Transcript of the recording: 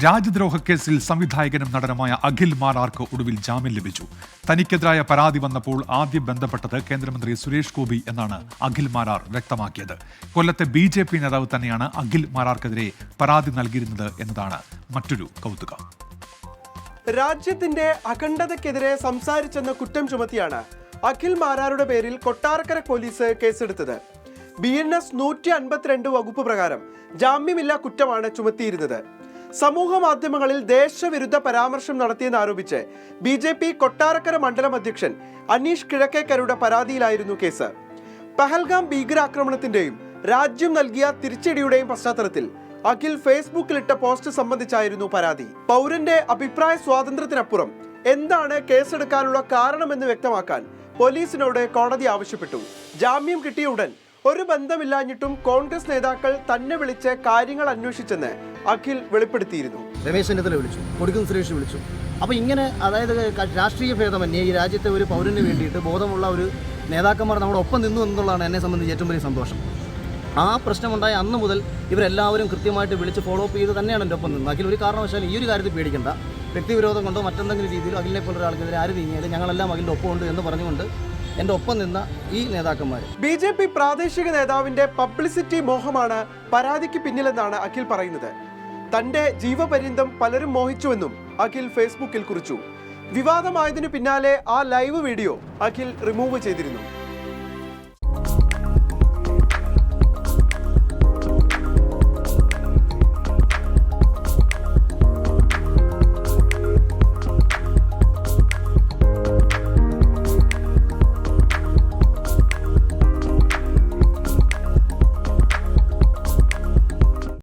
രാജ്യദ്രോഹ കേസിൽ സംവിധായകനും നടനുമായ അഖിൽ മാരാർക്ക് ഒടുവിൽ ജാമ്യം ലഭിച്ചു. തനിക്കെതിരായ പരാതി വന്നപ്പോൾ ആദ്യം ബന്ധപ്പെട്ടത് കേന്ദ്രമന്ത്രി സുരേഷ് ഗോപി എന്നാണ് അഖിൽ മാരാർ വ്യക്തമാക്കിയത്. കൊല്ലത്തെ ബി ജെ പി നേതാവ് തന്നെയാണ് അഖിൽ മാരാർക്കെതിരെ പരാതി നൽകിയിരുന്നത് എന്നതാണ് മറ്റൊരു കൗതുകം. രാജ്യത്തിന്റെ അഖണ്ഡതയ്ക്കെതിരെ സംസാരിച്ചെന്ന കുറ്റം ചുമത്തിയാണ് അഖിൽ മാരാരുടെ പേരിൽ കൊട്ടാരക്കര പോലീസ് കേസെടുത്തത്. ബി എൻ എസ് നൂറ്റി അൻപത്തിരണ്ട് വകുപ്പ് പ്രകാരം ജാമ്യമില്ലാ കുറ്റമാണ് ചുമത്തിയിരുന്നത്. സമൂഹ മാധ്യമങ്ങളിൽ ദേശവിരുദ്ധ പരാമർശം നടത്തിയെന്നാരോപിച്ച് ബി ജെ പി കൊട്ടാരക്കര മണ്ഡലം അധ്യക്ഷൻ അനീഷ് കിഴക്കേക്കരുടെ പരാതിയിലായിരുന്നു കേസ്. പഹൽഗാം ഭീകരാക്രമണത്തിന്റെയും രാജ്യം നൽകിയ തിരിച്ചടിയുടെയും പശ്ചാത്തലത്തിൽ അഖിൽ ഫേസ്ബുക്കിലിട്ട പോസ്റ്റ് സംബന്ധിച്ചായിരുന്നു പരാതി. പൗരന്റെ അഭിപ്രായ സ്വാതന്ത്ര്യത്തിനപ്പുറം എന്താണ് കേസെടുക്കാനുള്ള കാരണമെന്ന് വ്യക്തമാക്കാൻ പോലീസിനോട് കോടതി ആവശ്യപ്പെട്ടു. ജാമ്യം കിട്ടിയ ഉടൻ ഒരു ബന്ധമില്ലാഞ്ഞിട്ടും കോൺഗ്രസ് നേതാക്കൾ തന്നെ വിളിച്ച് കാര്യങ്ങൾ അന്വേഷിച്ചെന്ന് അഖിൽ വെളിപ്പെടുത്തിയിരുന്നു. രമേശ് ചെന്നിത്തല വിളിച്ചു കൊടിക്കുന്ന് സുരേഷ് വിളിച്ചു. അപ്പോൾ ഇങ്ങനെ അതായത് രാഷ്ട്രീയ ഭേദമന്യേ ഈ രാജ്യത്തെ ഒരു പൗരന് വേണ്ടിയിട്ട് ബോധമുള്ള ഒരു നേതാക്കന്മാർ നമ്മുടെ ഒപ്പം നിന്നു എന്നുള്ളതാണ് എന്നെ സംബന്ധിച്ച് ഏറ്റവും വലിയ സന്തോഷം. ആ പ്രശ്നമുണ്ടായ അന്ന് മുതൽ ഇവരെല്ലാവരും കൃത്യമായിട്ട് വിളിച്ച് ഫോളോ അപ്പ് ചെയ്ത് തന്നെയാണ് എന്റെ ഒപ്പം നിന്നത്. അഖിൽ ഒരു കാരണവശാലും ഈ ഒരു കാര്യത്തിൽ പേടിക്കേണ്ട. വ്യക്തിവിരോധം കൊണ്ടോ മറ്റെന്തെങ്കിലും രീതിയിലോ അഖിലിനെ പോലുള്ള ആൾക്കെതിരെ ആര് നീങ്ങിയാലും ഞങ്ങളെല്ലാം അഖിലിന്റെ ഒപ്പമുണ്ട് എന്ന് പറഞ്ഞുകൊണ്ട് എന്റെ ഒപ്പം നിന്ന ഈ നേതാക്കന്മാർ ബി ജെ പി പ്രാദേശിക നേതാവിന്റെ പബ്ലിസിറ്റി മോഹമാണ് പരാതിക്ക് പിന്നിലെന്നാണ് അഖിൽ പറയുന്നത്. തന്റെ ജീവപര്യന്തം പലരും മോഹിച്ചുവെന്നും അഖിൽ ഫേസ്ബുക്കിൽ കുറിച്ചു. വിവാദമായതിനു പിന്നാലെ ആ ലൈവ് വീഡിയോ അഖിൽ റിമൂവ് ചെയ്തിരുന്നു.